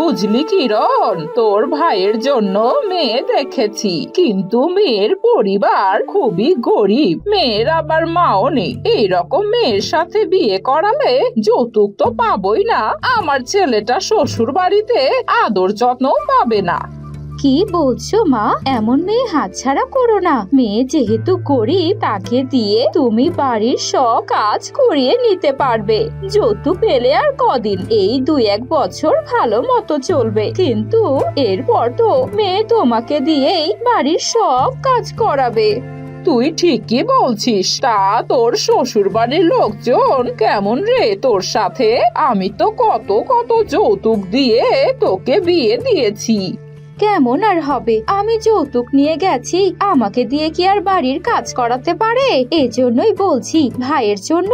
বুঝলি কিরণ? তোর ভাইয়ের জন্য মেয়ে দেখেছি। কিন্তু মেয়ের পরিবার খুবই গরিব। মেয়ের আবার মাও নেই। এইরকম মেয়ের সাথে বিয়ে করালে যৌতুক তো পাবই না। আমার ছেলেটা শ্বশুর বাড়িতে আদর যত্ন পাবে না। কি বলছো মা? এমন মেয়ে হাতছাড়া করো না। মেয়ে যেহেতু গরিব, তাকে দিয়ে তুমি বাড়ির সব কাজ করিয়ে নিতে পারবে। যৌতুক পেলে আর কদিন? এই দুই এক বছর ভালো মতো চলবে। কিন্তু এরপর তো মেয়ে তোমাকে দিয়েই বাড়ির সব কাজ করাবে। তুই ঠিকই বলছিস। তা তোর শ্বশুর বাড়ির লোকজন কেমন রে তোর সাথে? আমি তো কত কত যৌতুক দিয়ে তোকে বিয়ে দিয়েছি। কেমন আর হবে? আমি যৌতুক নিয়ে গেছি, আমাকে দিয়ে কি আর বাড়ির কাজ করাতে পারে? এজন্যই বলছি, ভাইয়ের জন্য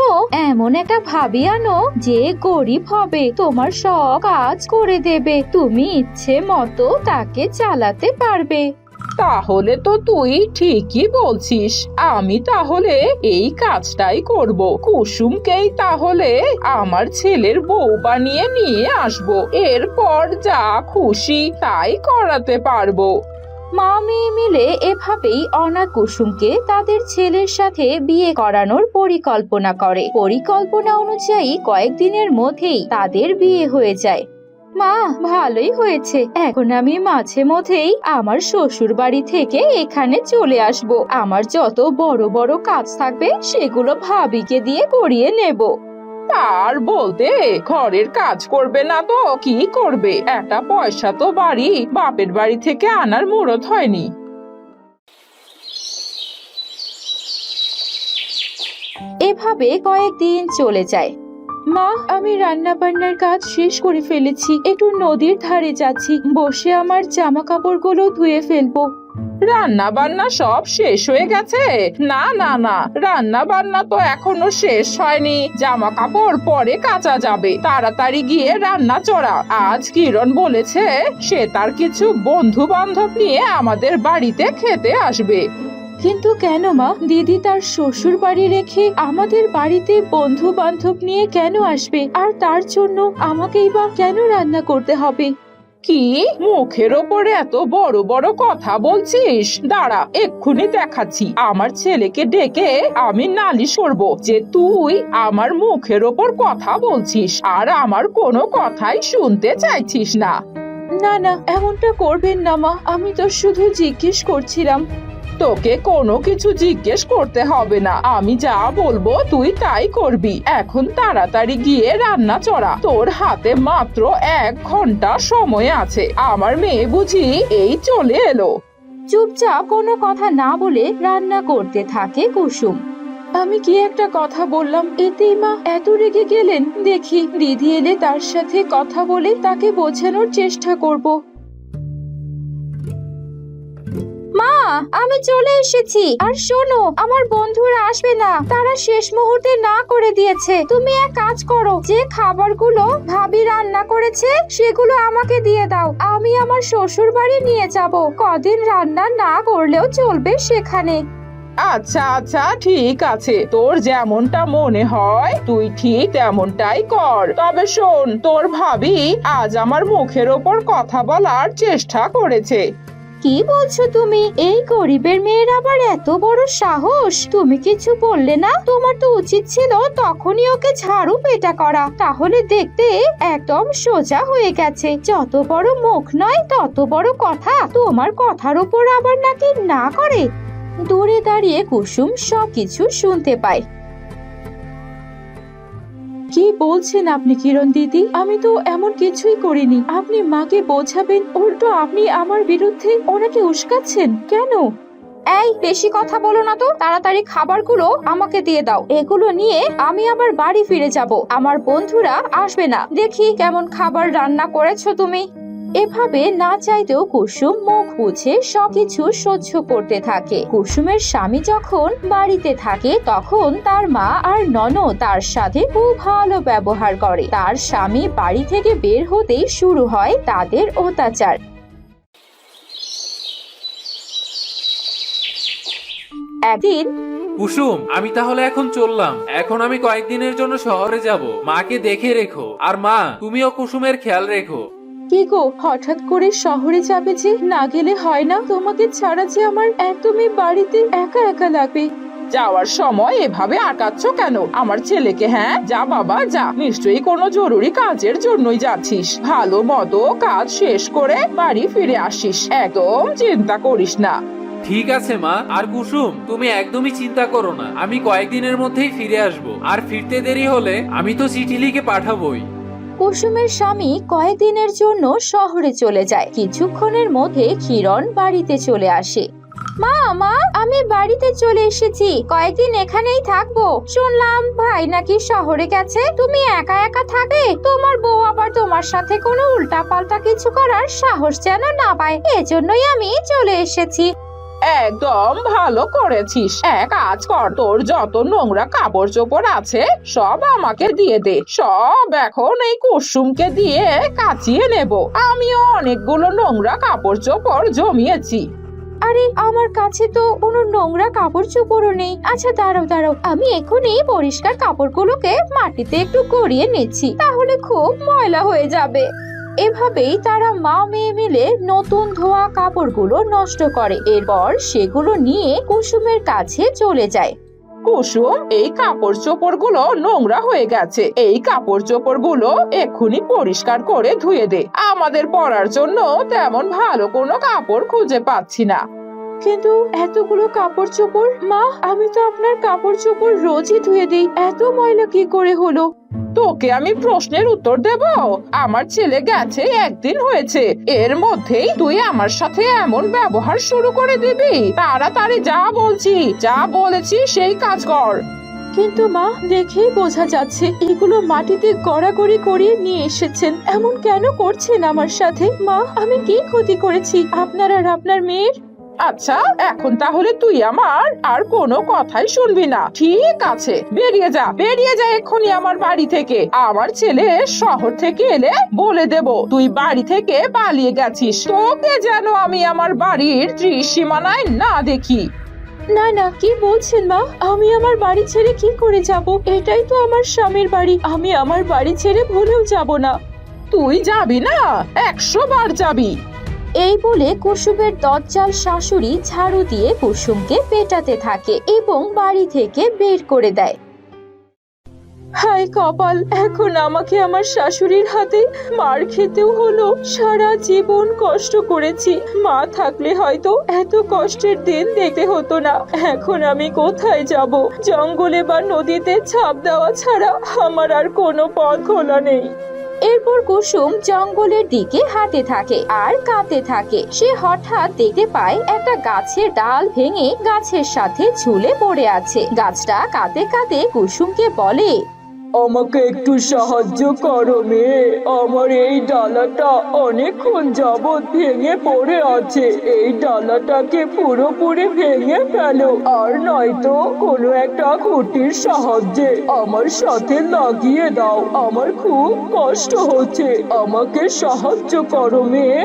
এমন একটা ভাবি আনো যে গরিব হবে, তোমার সব কাজ করে দেবে, তুমি ইচ্ছে মতো তাকে চালাতে পারবে। তাহলে তো তুই ঠিকই বলছিস। আমি তাহলে এই কাজটাই করব। কুসুমকেই তাহলে আমার ছেলের বউ বানিয়ে নিয়ে আসব। এরপর যা খুশি তাই করাতে পারব। মা মেয়ে মিলে এভাবেই অনাথ কুসুমকে তাদের ছেলের সাথে বিয়ে করানোর পরিকল্পনা করে। পরিকল্পনা অনুযায়ী কয়েকদিনের মধ্যেই তাদের বিয়ে হয়ে যায়। মা ভালোই হয়েছে। এখন আমি মাঝে মধ্যেই আমার শ্বশুর বাড়ি থেকে এখানে চলে আসব। আমার যত বড় বড় কাজ থাকবে সেগুলো ভাবিকে দিয়ে করিয়ে নেব। আর বলতে ঘরের কাজ করবে না তো কি করবে? একটা পয়সা তো বাড়ি বাপের বাড়ি থেকে আনার মুরত হয়নি। এভাবে কয়েকদিন চলে যায়। মা, আমি রান্না বান্নার কাজ শেষ করে ফেলেছি। একটু নদীর ধারে যাচ্ছি। বসে আমার জামা কাপড়গুলো ধুয়ে ফেলব। রান্না বান্না সব শেষ হয়ে গেছে? না না না। রান্না বান্না তো এখনও শেষ হয়নি। জামা কাপড় পরে কাচা যাবে। তাড়াতাড়ি গিয়ে রান্না চড়া। আজ কিরণ বলেছে, সে তার কিছু বন্ধু বান্ধব নিয়ে আমাদের বাড়িতে খেতে আসবে। কিন্তু কেন মা? দিদি তার শ্বশুর বাড়ি রেখে আমাদের বাড়িতে বন্ধু বান্ধব নিয়ে কেন আসবে? আর তার জন্য আমাকেই বা কেন রান্না করতে হবে? কি? মুখের ওপরে এত বড় বড় কথা বলছিস? দাঁড়া এক্ষুনি দেখাচ্ছি। আমার ছেলেকে ডেকে আমি নালিশ করব যে তুই আমার মুখের ওপর কথা বলছিস আর আমার কোনো কথাই শুনতে চাইছিস না। না না এমনটা করবেন না মা। আমি তো শুধু জিজ্ঞেস করছিলাম। তোকে কোনো কিছু জিজ্ঞেস করতে হবে না। আমি যা বলব তুই তাই করবি। এখন তাড়াতাড়ি গিয়ে রান্না চড়া। তোর হাতে মাত্র এক ঘণ্টা সময় আছে। আমার মেয়ে বুঝি এই চলে এলো। চুপচাপ কোনো কথা না বলে রান্না করতে থাকে কুসুম। আমি কি একটা কথা বললাম? এতেই মা এত রেগে গেলেন। দেখি দিদি এলে তার সাথে কথা বলে তাকে বোঝানোর চেষ্টা করব। মা আমি চলে এসেছি। আর শোনো, আমার বন্ধুরা আসবে না। তারা শেষ মুহূর্তে না করে দিয়েছে। তুমি এক কাজ করো, যে খাবারগুলো ভাবি রান্না করেছে, সেগুলো আমাকে দিয়ে দাও। আমি আমার শ্বশুর বাড়ি নিয়ে যাব। কদিন রান্না না করলেও চলবে সেখানে। আচ্ছা আচ্ছা ঠিক আছে। তোর যেমনটা মনে হয়, তুই ঠিক তেমনটাই কর। তবে শোন, তোর ভাবি আজ আমার মুখের ওপর কথা বলার চেষ্টা করেছে। কি বলছো তুমি? এই গরিবের মেয়ের আবার এত বড় সাহস? তুমি কিছু বললে না? তোমার তো উচিত ছিল তখনই ওকে ঝাড়ু পেটা করা। তাহলে দেখতে একদম সোজা হয়ে গেছে। যত বড় মুখ নয়, তত বড় কথা। তোমার কথার উপর আবার নাকি না করে? দূরে দাঁড়িয়ে কুসুম সবকিছু শুনতে পায়। কি বলছেন আপনি কিরণ দিদি? আমি তো এমন কিছুই করিনি। আপনি মাকে বোঝাবেন, উল্টো আপনি আমার বিরুদ্ধে ওনাকে উস্কাচ্ছেন। কেন? এই, বেশি কথা বলো না তো। তাড়াতাড়ি খাবারগুলো আমাকে দিয়ে দাও। এগুলো নিয়ে আমি আবার বাড়ি ফিরে যাব। আমার বন্ধুরা আসবে না। দেখি কেমন খাবার রান্না করেছ তুমি। এভাবে না চাইতেও কুসুম মুখ বুঝে সবকিছু সহ্য করতে থাকে। কুসুমের স্বামী যখন বাড়িতে থাকে, তখন তার মা আর নন তার সাথে খুব ভালো ব্যবহার করে। তার স্বামী বাড়ি থেকে বের হতেই শুরু হয় তাদের অত্যাচার। একদিন কুসুম, আমি তাহলে এখন চললাম। এখন আমি কয়েকদিনের জন্য শহরে যাব। মাকে দেখে রেখো। আর মা, তুমিও কুসুমের খেয়াল রেখো। কি গো হঠাৎ করে শহরে যাবে যে না গেলে হয় না। তোমাকে ছাড়া যে আমার একদমই বাড়িতে একা একা লাগবে। যাওয়ার সময় এভাবে আটকাচ্ছ কেন? আমার ছেলেকে হ্যাঁ? যা বাবা যা। নিশ্চয়ই কোনো জরুরি কাজের জন্যই যাচ্ছিস। ভালো মতো কাজ শেষ করে বাড়ি ফিরে আসিস। একদম চিন্তা করিস না। ঠিক আছে মা। আর কুসুম তুমি একদমই চিন্তা করো না। আমি কয়েকদিনের মধ্যেই ফিরে আসব। আর ফিরতে দেরি হলে আমি তো চিঠি লিখে পাঠাবোই। কুসুমের স্বামী কয়েকদিনের জন্য শহরে চলে যায়। কিছুক্ষণের মধ্যে কিরণ বাড়িতে চলে আসে। মা মা, আমি বাড়িতে চলে এসেছি। কয়েকদিন এখানেই থাকব। শুনলাম ভাই নাকি শহরে গেছে। তুমি একা একা থাকে তোমার বউ আবার তোমার সাথে কোনো উল্টাপাল্টা কিছু করার সাহস যেন না পায়। এজন্যই আমি চলে এসেছি। একদম ভালো করেছিস। এক কাজ কর, তোর যত নোংরা কাপড় চোপড় আছে, সব আমাকে দিয়ে দে। সব এখন এই কুসুমকে দিয়ে কাচিয়ে নেব। আমিও অনেকগুলো নোংরা কাপড় চোপড় জমিয়েছি। আরে, আমার কাছে তো কোনো নোংরা কাপড় চোপড়ও নেই। আচ্ছা দাঁড়াও দাঁড়াও। আমি এখনই পরিষ্কার কাপড়গুলোকে মাটিতে একটু গড়িয়ে নিচ্ছি। তাহলে খুব ময়লা হয়ে যাবে। এভাবেই তারা মা মেয়ে মিলে নতুন ধোয়া কাপড়গুলো নষ্ট করে। এরপর সেগুলো নিয়ে কুসুমের কাছে চলে যায়। কুসুম, এই কাপড় চোপড়গুলো নোংরা হয়ে গেছে। এই কাপড় চোপড়গুলো এক্ষুনি পরিষ্কার করে ধুয়ে দে। আমাদের পরার জন্য তেমন ভালো কোনো কাপড় খুঁজে পাচ্ছি না। কিন্তু এতগুলো কাপড় চোপড় মা আমি তো আপনার কাপড় চোপড় রোজই ধুয়ে দিই। এত ময়লা কি করে হলো? তোকে আমি প্রশ্নের উত্তর দেব। আমার ছেলে গেছে একদিন হয়েছে। এর মধ্যেই তুই আমার সাথে এমন ব্যবহার শুরু করে দিবি। তাড়াতাড়ি যা বলছি যা বলেছি সেই কাজ কর। কিন্তু মা দেখেই বোঝা যাচ্ছে এগুলো মাটিতে গড়াগড়ি করিয়ে নিয়ে এসেছেন। এমন কেন করছেন আমার সাথে? মা আমি কি ক্ষতি করেছি? আপনার আর আপনার মেয়ের আচ্ছা এখন তাহলে তুই আমার আর কোনো কথাই শুনবি না। ঠিক আছে বেরিয়ে যা বেরিয়ে যা এক্ষুনি আমার বাড়ি থেকে। আমার ছেলে শহর থেকে এলে বলে দেব তুই বাড়ি থেকে পালিয়ে গেছিস। তোকে যেন আমি আমার বাড়ির ত্রিসীমানায় না দেখি। না না কি বলছেন মা? আমি আমার বাড়ি ছেড়ে কি করে যাব? এটাই তো আমার স্বামীর বাড়ি। আমি আমার বাড়ি ছেড়ে ভুলেও যাব না। তুই যাবি না একশো বার যাবি। এই বলে কুসুমের দজ্জাল শাশুড়ি ঝাড়ু দিয়ে কুসুমকে পেটাতে থাকে এবং বাড়ি থেকে বের করে দেয়। হায় কপাল, এখন আমাকে আমার শাশুড়ির হাতে মার খেতেও হলো। সারা জীবন কষ্ট করেছি। মা থাকলে হয়তো এত কষ্টের দিন দেখতে হতো না। এখন আমি কোথায় যাব? জঙ্গলে বা নদীতে ছাপ দেওয়া ছাড়া আমার আর কোনো পথ খোলা নেই। এরপর কুসুম জঙ্গলের দিকে হাতে থাকে আর কাঁদতে থাকে। সে হঠাৎ দেখতে পায় একটা গাছের ডাল ভেঙে গাছের সাথে ঝুলে পড়ে আছে। গাছটা কাঁদতে কাঁদতে কুসুমকে বলে আমাকে একটু সাহায্য করো মেয়ে। আমার এই ডালাটা অনেকক্ষণ যাবৎ ভেঙে পড়ে আছে। এই ডালাটাকে পুরোপুরি ভেঙে ফেলো। আর নয়তো কোনো একটা খুঁটির সাহায্যে আমার সাথে লাগিয়ে দাও। আমার খুব কষ্ট হচ্ছে। আমাকে সাহায্য করো মেয়ে।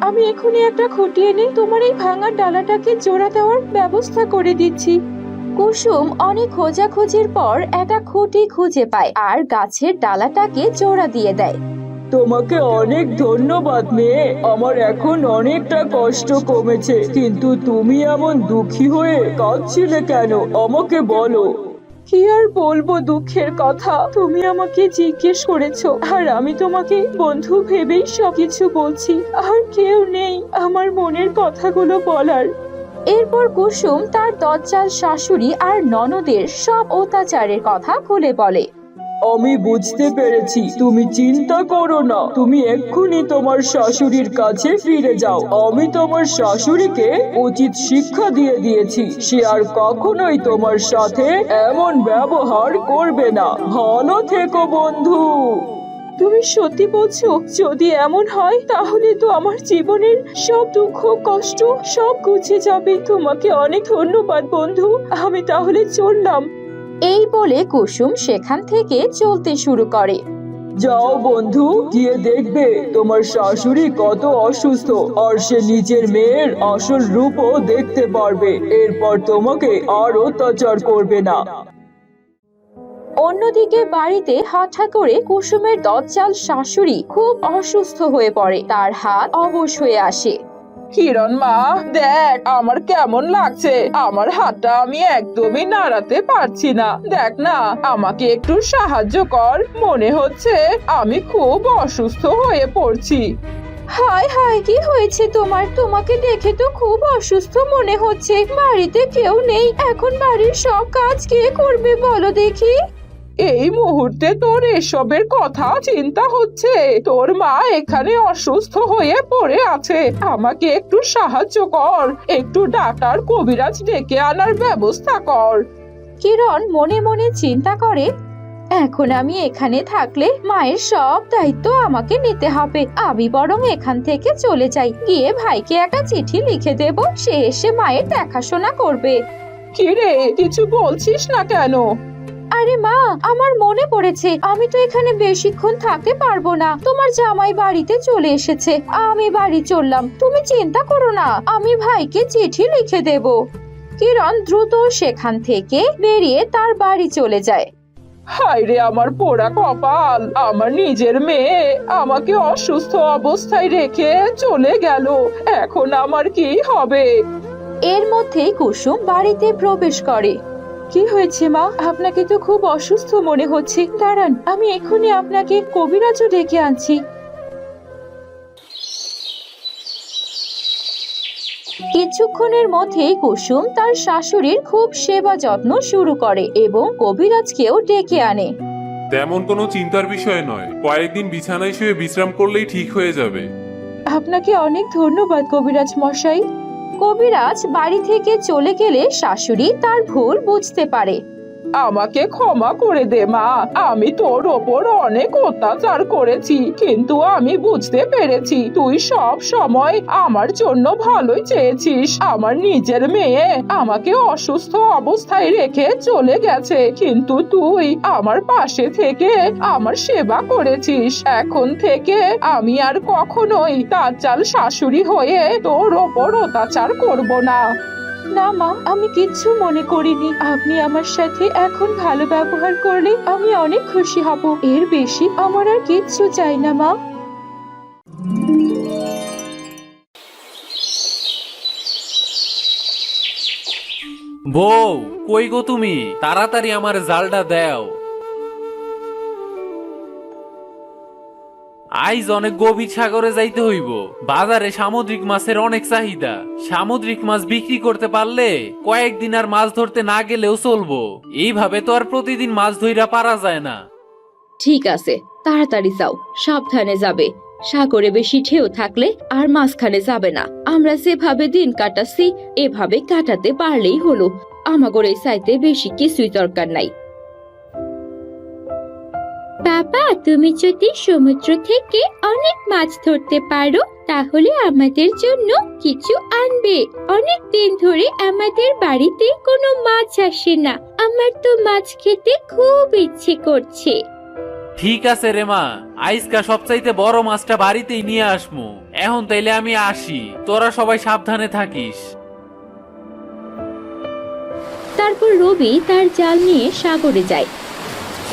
আমি এখনই একটা খুঁটি এনে তোমার এই ভাঙা ডালাটাকে জোড়া দেওয়ার ব্যবস্থা করে দিচ্ছি। কুসুম অনেক খোঁজাখুঁজির পর একটা খুঁটি খুঁজে পায় আর গাছের ডালাটাকে জোড়া দিয়ে দেয়। তোমাকে অনেক ধন্যবাদ মেয়ে। আমার এখন অনেকটা কষ্ট কমেছে। কিন্তু তুমি এমন দুঃখী হয়ে কাঁদছিলে কেন? আমাকে বলো। কি আর বলব দুঃখের কথা? তুমি আমাকে জিজ্ঞেস করেছ। আর আমি তোমাকে বন্ধু ভেবেই সবকিছু বলছি। আর কেউ নেই আমার মনের কথাগুলো বলার। এরপর কুসুম তার দজ্জাল শাশুড়ি আর ননদের সব অত্যাচারের কথা খুলে বলে। আমি বুঝতে পেরেছি, তুমি চিন্তা করো না। তুমি এক্ষুনি তোমার শাশুড়ির কাছে ফিরে যাও। আমি তোমার শাশুড়িকে উচিত শিক্ষা দিয়ে দিয়েছি, সে আর কখনোই তোমার সাথে এমন ব্যবহার করবে না। ভালো থেকো, বন্ধু। তুমি সত্যি বলছো যদি এমন হয় তাহলে তো আমার জীবনের সব দুঃখ কষ্ট সব গুছে যাবে। তোমাকে অনেক ধন্যবাদ বন্ধু। আমি তাহলে চললাম। এই বলে কুসুম সেখান থেকে চলতে শুরু করে। যাও বন্ধু গিয়ে দেখবে তোমার শাশুড়ি কত অসুস্থ আর সে নিজের মেয়ের আসল রূপও দেখতে পারবে। এরপর তোমাকে আর অত্যাচার করবে না। অন্যদিকে বাড়িতে হঠাৎ করে কুসুমের দজ্জাল শাশুড়ি খুব অসুস্থ হয়ে পড়ে। তার হাত অবশ হয়ে আসে। কিরণ মা দেখ আমার কেমন লাগছে। আমার হাতটা আমি একদমই নাড়াতে পারছি না। দেখ না আমাকে একটু সাহায্য কর। মনে হচ্ছে আমি খুব অসুস্থ হয়ে পড়ছি। হায় হায় কি হয়েছে তোমার? তোমাকে দেখে তো খুব অসুস্থ মনে হচ্ছে। বাড়িতে কেউ নেই। এখন বাড়ির সব কাজ কে করবে বলো দেখি? এই মুহূর্তে তোর এসবের কথা চিন্তা হচ্ছে। তোর মা এখানে অসুস্থ হয়ে পড়ে আছে। আমাকে একটু সাহায্য কর। একটু ডাক্তার কবিরাজ ডেকে আনার ব্যবস্থা কর। কিরণ মনে মনে চিন্তা করে এখন আমি এখানে থাকলে মায়ের সব দায়িত্ব আমাকে নিতে হবে। আমি বরং এখান থেকে চলে যাই। গিয়ে ভাইকে একটা চিঠি লিখে দেব। সে এসে মায়ের দেখাশোনা করবে। কি রে কিছু বলছিস না কেন? আরে মা আমার মনে পড়েছে আমি তো এখানে বেশিক্ষণ থাকতে পারব না। তোমার জামাই বাড়িতে চলে এসেছে আমি বাড়ি চললাম। তুমি চিন্তা করো না আমি ভাইকে চিঠি লিখে দেব। কিরণ দ্রুত সেখান থেকে বেরিয়ে তার বাড়ি চলে যায়। হায় রে আমার পোড়া কপাল আমার নিজের মেয়ে আমাকে অসুস্থ অবস্থায় রেখে চলে গেল এখন আমার কি হবে? এর মধ্যেই কুসুম বাড়িতে প্রবেশ করে। কি হয়েছে মা? আপনাকে তো খুব অসুস্থ মনে হচ্ছে। দাঁড়ান আমি এক্ষুনি আপনাকে কবিরাজও ডেকে আনছি। কিছুক্ষণের মধ্যেই কুসুম তার শাশুড়ির খুব সেবা যত্ন শুরু করে এবং কবিরাজকেও ডেকে আনে। তেমন কোনো চিন্তার বিষয় নয়। কয়েকদিন বিছানায় শুয়ে বিশ্রাম করলেই ঠিক হয়ে যাবে। আপনাকে অনেক ধন্যবাদ কবিরাজ মশাই। কবিরাজ বাড়ি থেকে চলে গেলে শাশুড়ি তার ভুল বুঝতে পারে। আমাকে ক্ষমা করে দে, মা। আমি তোর ওপর অনেক অত্যাচার করেছি, কিন্তু আমি বুঝতে পেরেছি তুই সব সময় আমার জন্য ভালোই চেয়েছিস। আমার নিজের মেয়ে আমাকে অসুস্থ অবস্থায় রেখে চলে গেছে, কিন্তু তুই আমার পাশে থেকে আমার সেবা করেছিস। এখন থেকে আমি আর কখনোই তার চাল শাশুড়ি হয়ে তোর ওপর অত্যাচার করব না। না, মা, আমি কিচ্ছু মনে করিনি। আপনি আমার সাথে এখন ভালো ব্যবহার করলে আমি অনেক খুশি হব। এর বেশি আমার আর কিচ্ছু চাই না, মা। বউ, কই গো তুমি? তাড়াতাড়ি আমার জালটা দাও। আইজ অনেক গভীর সাগরে যাইতে হইব। বাজারে সামুদ্রিক মাছের অনেক চাহিদা। সামুদ্রিক মাছ বিক্রি করতে পারলে কয়েকদিন আর মাছ ধরতে না গেলেও চলবো। এইভাবে তো আর প্রতিদিন মাছ ধইরা পারা যায় না। ঠিক আছে, তাড়াতাড়ি যাও, সাবধানে যাবে। সাগরে বেশি ঢেউ থাকলে আর মাঝখানে যাবে না। আমরা যেভাবে দিন কাটাচ্ছি, এভাবে কাটাতে পারলেই হলো। আমাগর এই সাইতে বেশি কিছুই দরকার নাই। বাবা তুমি যদি সমুদ্র থেকে অনেক মাছ ধরতে পারো তাহলে আমাদের জন্য কিছু আনবে। অনেক দিন ধরে আমাদের বাড়িতে কোনো মাছ আসে না। আমার তো মাছ খেতে খুব ইচ্ছে করছে। ঠিক আছে রে মা আইসকা সবচাইতে বড় মাছটা বাড়িতেই নিয়ে আসমু। এখন তাইলে আমি আসি তোরা সবাই সাবধানে থাকিস। তারপর রবি তার জাল নিয়ে সাগরে যায়।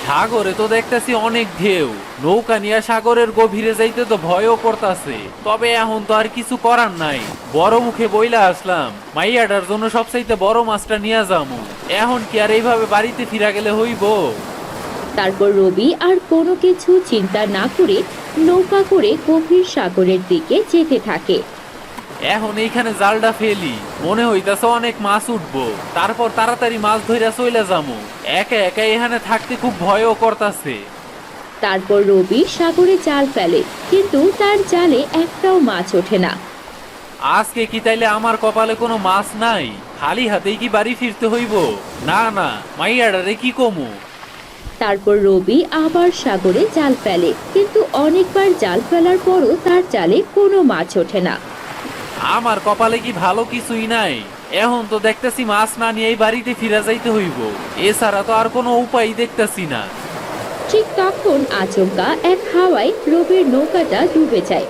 সাগরে তো দেখতেছি অনেক ঢেউ। নৌকা নিয়ে সাগরের গভীরে যাইতে তো ভয়ও করতাছে। তবে এখন তো আর কিছু করার নাই। বড় মুখে বইলা আসলাম, মাইয়াটার জন্য সবচাইতে বড় মাছটা নিয়ে যামু। এখন কি আর এইভাবে বাড়িতে ফিরা গেলে হইব? তারপর রবি আর কোনো কিছু চিন্তা না করে নৌকা করে গভীর সাগরের দিকে যেতে থাকে। এখন এইখানে জালটা ফেলি। মনে হইতাছে অনেক মাছ উঠবো। তারপর তাড়াতাড়ি মাছ ধইরা চইলা যামু। একা একা এখানে থাকতে খুব ভয়ও করতাছে। তারপর রবি সাগরে জাল ফেলে কিন্তু তার জালে একটাও মাছ ওঠে না। আজকে কি তাইলে আমার কপালে কোনো মাছ নাই? খালি হাতেই কি বাড়ি ফিরতে হইব? না না মাইয়াডারে কি কমু? তারপর রবি আবার সাগরে জাল ফেলে কিন্তু অনেকবার জাল ফেলার পরও তার জালে কোনো মাছ ওঠে না। আমার কপালে কি ভালো কিছুই নাই? এখন তো দেখতেছি মাছ না নিয়ে এই বাড়িতে ফিরা যাইতে হইব। এছাড়া তো আর কোনো উপায় দেখতেছি না। ঠিক তখন আচমকা এক হাওয়ায় রবির নৌকাটা ডুবে যায়।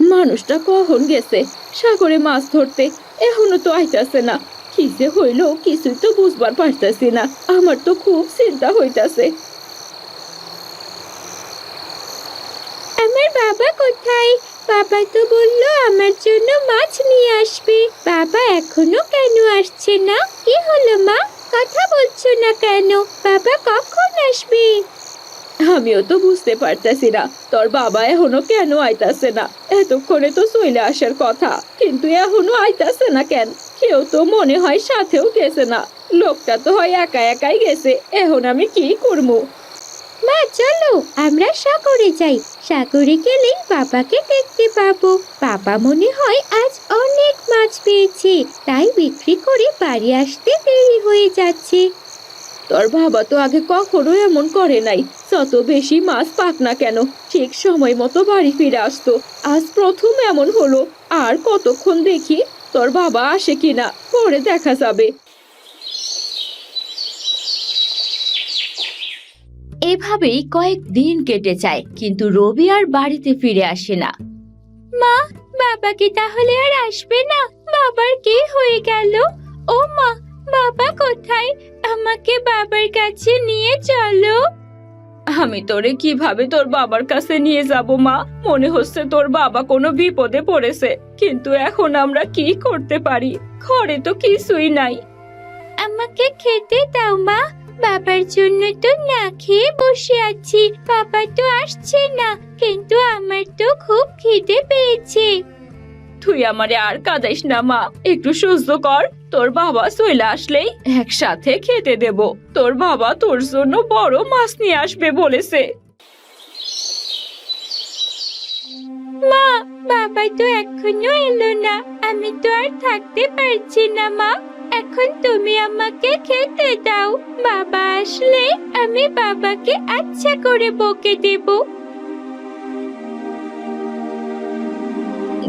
মানুষটা কখন গেছে সাগরে মাছ ধরতে? এখনও তো আইতাছে না। কি যে হইল কিছু তো বুঝবার পারতাছি না। আমার তো খুব চিন্তা হইতাছে। আমার বাবা কোথায়? বাবা তো বলল আমার জন্য মাছ নিয়ে আসবে। বাবা এখনও কেন আসছে না? কি হলো মা? কথা বলছো না কেন? বাবা কখন আসবে? আমিও তো বুঝতে পারতাছি না। তোর বাবা এখনও কেন আইতাছে না? এতক্ষণে তো চলে আসার কথা। কিন্তু এখনও আইতাছে না কেন? কেউ তো মনে হয় সাথেও গেছে না। লোকটা তো হয় একা একাই গেছে। এখন আমি কি করব মা, চলো, আমরা সাগরে যাই। সাগরে গেলেই বাবাকে দেখতে পাবো। বাবা মনে হয় আজ অনেক মাছ পেয়েছে, তাই বিক্রি করে বাড়ি আসতে দেরি হয়ে যাচ্ছে। তোর বাবা তো আগে কখনো এমন করে নাই। যত বেশি মাছ পাক না কেন, ঠিক সময় মতো বাড়ি ফিরে আসতো। আজ প্রথম এমন হলো। আর কতক্ষণ দেখি তোর বাবা আসে কিনা, পরে দেখা যাবে। এভাবেই কয়েক দিন কেটে যায়, কিন্তু রবি আর বাড়িতে ফিরে আসে না। মা, বাবা কি তাহলে আর আসবে না? বাবার কি হয়ে গেল? ও মা, বাবা কোথায়? আমাকে বাবার কাছে নিয়ে চলো। আমি তোরে কীভাবে তোর বাবার কাছে নিয়ে যাব মা? মনে হচ্ছে তোর বাবা কোনো বিপদে পড়েছে, কিন্তু এখন আমরা কি করতে পারি? ঘরে তো কিছুই নাই। আমাকে খেতে দাও মা বাবার জন্য তো না খেয়ে বসে আছি। বাবা তো আসছে না কিন্তু আমার তো খুব খিদে পেয়েছে। তুই আমারে আর কাঁদাইস না মা। একটু সহ্য কর। তোর বাবা চলে আসলেই একসাথে খেতে দেব। তোর বাবা তোর জন্য বড় মাছ নিয়ে আসবে বলেছে। মা বাবা তো এখনও এলো না। আমি তো আর থাকতে পারছি না মা। এখন তুমি আমাকে খেতে দাও। বাবা আসলে আমি বাবাকে আচ্ছা করে বকে দেব।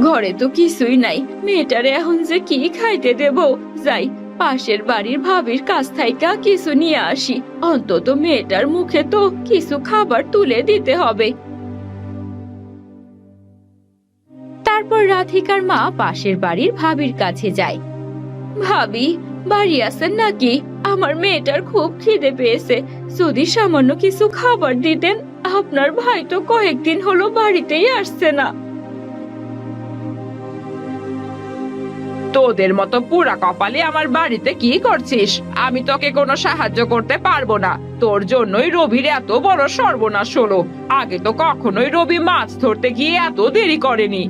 ঘরে তো কিছুই নাই। মেয়েটারে এখন যে কি খাইতে দেব? যাই পাশের বাড়ির ভাবির কাছ থেকে কিছু নিয়ে আসি। অন্তত মেয়েটার মুখে তো কিছু খাবার তুলে দিতে হবে। তারপর রাধিকার মা পাশের বাড়ির ভাবির কাছে যায়। ভাবি, বাড়ি আছেন নাকি? আমার মেয়েটার খুব খিদে পেয়েছে। যদি সামান্য কিছু খাবার দিতেন, আপনার ভাই তো কয়েকদিন হলো বাড়িতেই আসছে না। তোদের মতো পুরা কপালে আমার বাড়িতে কি করছিস? আমি তোকে কোনো সাহায্য করতে পারব না। তোর জন্যই রবির এত বড় সর্বনাশ হলো। আগে তো কখনোই রবি মাছ ধরতে গিয়ে এত দেরি করেনি।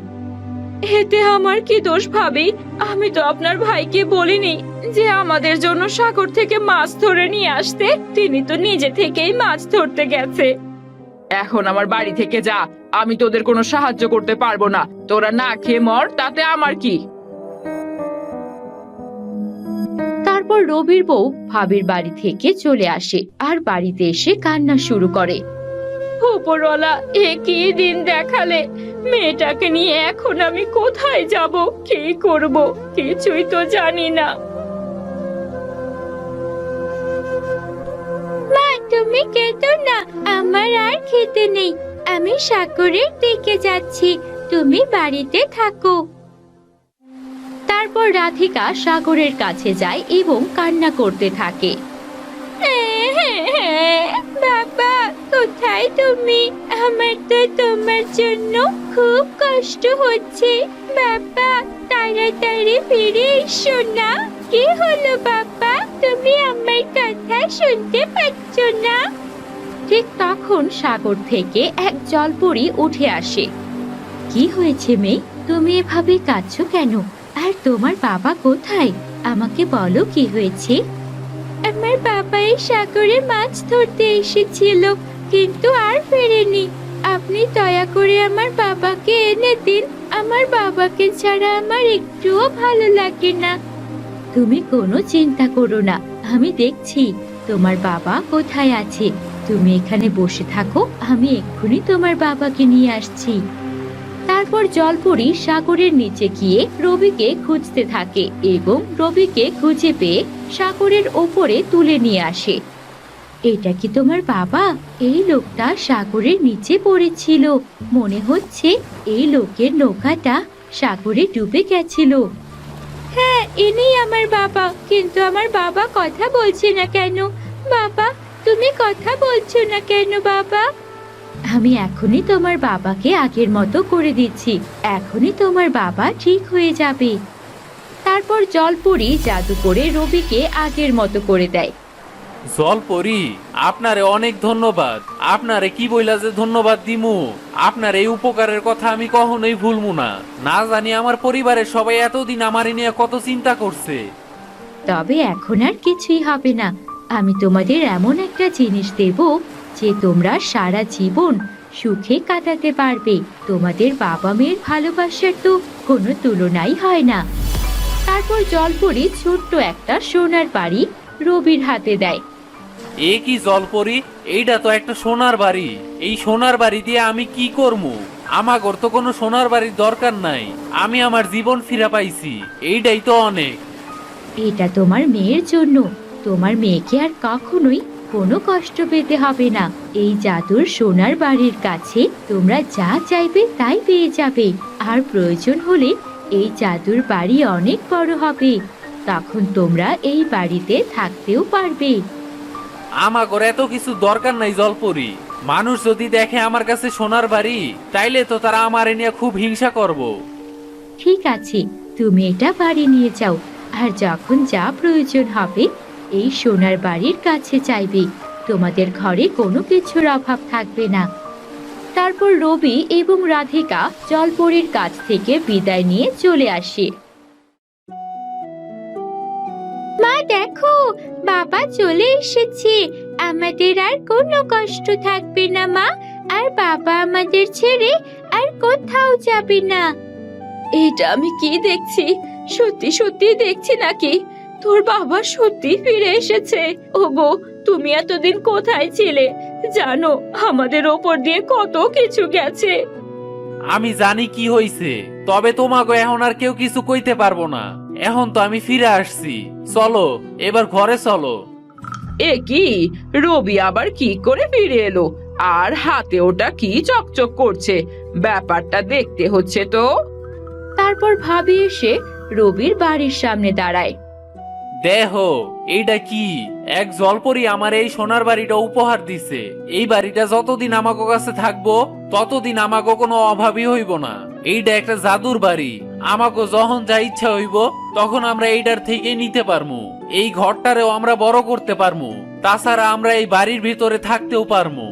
এতে আমার কি দোষ ভাবি? আমি তো আপনার ভাইকে বলিনি যে আমাদের জন্য সাগর থেকে মাছ ধরে নিয়ে আসতে। তিনি তো নিজে থেকেই মাছ ধরতে গেছে। এখন আমার বাড়ি থেকে যা। আমি তোদের কোনো সাহায্য করতে পারব না। তোরা না খেয়ে মর তাতে আমার কি? তারপর রবির বউ ভাবির বাড়ি থেকে চলে আসে আর বাড়িতে এসে কান্না শুরু করে। উপরওয়ালা এ কি দিন দেখালে? মেয়েটাকে নিয়ে এখন আমি কোথায় যাব? কি করব? কিছুই তো জানি না। মা তুমি কেঁদো না আমার আর খেতে নেই। আমি সাগরের দিকে যাচ্ছি তুমি বাড়িতে থাকো। তারপর রাধিকা সাগরের কাছে যায় এবং কান্না করতে থাকে। বাবা, কোথায় তুমি? আমার তো তোমার জন্য খুব কষ্ট হচ্ছে। বাবা, তাড়াতাড়ি ফিরে এসো না। কি হলো বাবা? তুমি আমার কথা শুনতে পাচ্ছ না। ঠিক তখন সাগর থেকে এক জলপরি উঠে আসে। কি হয়েছে মেয়ে? তুমি এভাবে কাঁদছো কেন? আর তোমার বাবা কোথায়? আমাকে বলো কি হয়েছে? আমার বাবা এই সাগরে মাছ ধরতে এসেছিল, কিন্তু আর ফেরেনি। আপনি দয়া করে আমার বাবাকে এনে দিন। আমার বাবাকে ছাড়া আমার একটুও ভালো লাগে না। তুমি কোনো চিন্তা করো না, আমি দেখছি তোমার বাবা কোথায় আছে। তুমি এখানে বসে থাকো, আমি এক্ষুনি তোমার বাবাকে নিয়ে আসছি। তারপর জলপরি সাগরের নিচে গিয়ে রবিকে খুঁজতে থাকে এবং রবিকে খুঁজে পেয়ে সাগরের ওপরে তুলে নিয়ে আসে। এটা কি তোমার বাবা? এই লোকটা সাগরের নিচে পড়েছিল। মনে হচ্ছে এই লোকের নৌকাটা সাগরে ডুবে গেছিল। হ্যাঁ এনেই আমার বাবা। কিন্তু আমার বাবা কথা বলছে না কেন? বাবা, তুমি কথা বলছো না কেন বাবা? আমি এখনই তোমার বাবাকে আগের মতো করে দিচ্ছি। এখনই তোমার বাবা ঠিক হয়ে যাবে। তারপর জলপুরি জাদু করে রবিকে আগের মতো করে দেয়। জলপরি আপনারে অনেক ধন্যবাদ। আপনারে কি বইলা যে ধন্যবাদ দিমু? আপনার এই উপকারের কথা আমি কখনোই ভুলমু না। না জানি আমার পরিবারের সবাই এতদিন আমার নিয়ে কত চিন্তা করছে। তবে এখন আর কিছুই হবে না। আমি তোমাদের এমন একটা জিনিস দেব যে তোমরা সারা জীবন সুখে কাটাতে পারবে তোমাদের বাবা মেয়ের ভালোবাসার তো কোনো তুলনাই হয় না। তারপর জলপরি ছোট্ট একটা সোনার বাড়ি রবির হাতে দেয়। এ কি জলপরি? এইটা তো একটা সোনার বাড়ি। এই সোনার বাড়ি দিয়ে আমি কি করমু? আমাগর তো কোনো সোনার বাড়ির দরকার নাই। আমি আমার জীবন ফিরা পাইছি। এইটাই তো অনেক। এটা তোমার মেয়ের জন্য। তোমার মেয়েকে আর কখনোই কোনো কষ্ট পেতে হবে না। এই জাদুর সোনার বাড়ির কাছে তোমরা যা চাইবে তাই পেয়ে যাবে। আর প্রয়োজন হলে এই জাদুর বাড়ি অনেক বড় হবে। তখন তোমরা এই বাড়িতে থাকতেও পারবে। আমাগর এত কিছু দরকার নাই জলপরি। মানুষ যদি দেখে আমার কাছে সোনার বাড়ি তাইলে তো তারা আমার নিয়ে খুব হিংসা করব। ঠিক আছে তুমি এটা বাড়ি নিয়ে যাও। আর যখন যা প্রয়োজন হবে এই সোনার বাড়ির কাছে চাইবে। তোমাদের ঘরে কোনো কিছুর অভাব থাকবে না। তারপর রবি এবং রাধিকা জলপরীর কাছ থেকে বিদায় নিয়ে চলে আসে। মা দেখো বাবা চলে এসেছে। আমাদের আর কোনো কষ্ট থাকবে না মা। আর বাবা আমাদের ছেড়ে আর কোথাও যাবে না। এটা আমি কি দেখছি? সত্যি সত্যি দেখছি নাকি? তোর বাবা সত্যি ফিরে এসেছে। ওগো তুমি এতদিন কোথায় ছিলে? জানো আমাদের ওপর দিয়ে কত কিছু গেছে। আমি জানি কি হইছে তবে তোমাকে এখন আর কেউ কিছু কইতে পারব না। এখন তো আমি ফিরে আসছি। চলো এবার ঘরে চলো। এ কি? রবি আবার কি করে ফিরে এলো? আর হাতে ওটা কি চকচক করছে? ব্যাপারটা দেখতে হচ্ছে তো। তারপর ভাবি এসে রবির বাড়ির সামনে দাঁড়ায়। দেহ এইটা কি? এক জলপরি আমার এই সোনার বাড়িটা উপহার দিছে। এই বাড়িটা যতদিন আমাকে কাছে থাকব, ততদিন আমাকে কোনো অভাবই হইব না। এইটা একটা জাদুর বাড়ি। আমাকে যখন যা ইচ্ছা হইব, তখন আমরা এইটার থেকে নিতে পারমু। এই ঘরটারেও আমরা বড় করতে পারমু। তাছাড়া আমরা এই বাড়ির ভিতরে থাকতেও পারমু।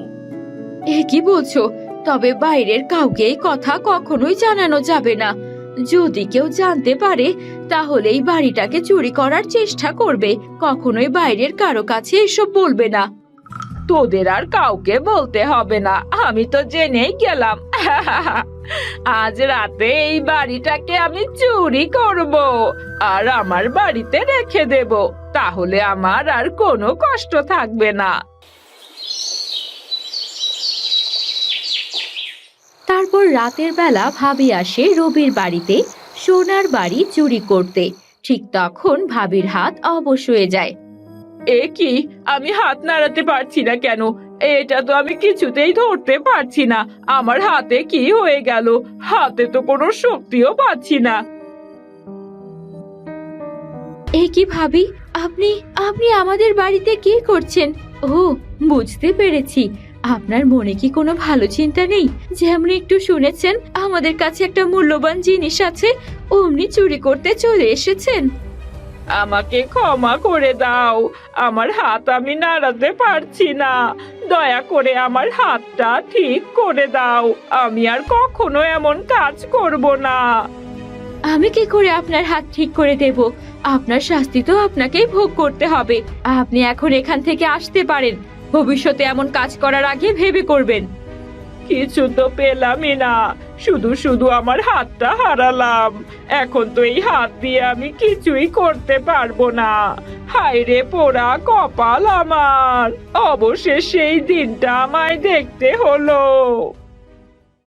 এ কি বলছো? তবে বাইরের কাউকে এই কথা কখনোই জানানো যাবে না। যদি কেউ জানতে পারে তাহলে এই বাড়িটাকে চুরি করার চেষ্টা করবে। কখনোই বাইরের কারও কাছে এসব বলবে না। তোদের আর কাউকে বলতে হবে না। আমি তো জেনেই গেলাম। আজ রাতে এই বাড়িটাকে আমি চুরি করব আর আমার বাড়িতে রেখে দেব। তাহলে আমার আর কোনো কষ্ট থাকবে না। তারপর রাতের বেলা ভাবি আসে রবির বাড়িতে সোনার বাড়ি চুরি করতে। ঠিক তখন ভাবির হাত অবশ হয়ে যায়। এ কি? আমি হাত নাড়াতে পারছি না কেন? এটা তো আমি কিছুতেই ধরতে পারছি না। আমার হাতে কি হয়ে গেল? হাতে তো কোনো শক্তিও পাচ্ছি না। এ কি ভাবি? আপনি আপনি আমাদের বাড়িতে কি করছেন? ও বুঝতে পেরেছি। আপনার মনে কি কোনো ভালো চিন্তা নেই? যেমন একটু শুনেছেন আমাদের কাছে একটা মূল্যবান জিনিস আছে অমনি চুরি করতে চলে এসেছেন। আমাকে ক্ষমা করে দাও আমার হাত আমি নাড়াতে পারছি না। দয়া করে আমার হাতটা ঠিক করে দাও আমি আর কখনো এমন কাজ করব না। আমি কি করে আপনার হাত ঠিক করে দেব? আপনার শাস্তি তো আপনাকেই ভোগ করতে হবে। আপনি এখন এখান থেকে আসতে পারেন। ভবিষ্যতে এমন কাজ করার আগে ভেবে করবেন। কিছু তো পেলামই না। শুধু শুধু আমার হাতটা হারালাম। এখন তো এই হাত দিয়ে আমি কিছুই করতে পারব না। হাইরে পোড়া কপাল আমার। অবশেষে সেই দিনটা আমায় দেখতে হলো।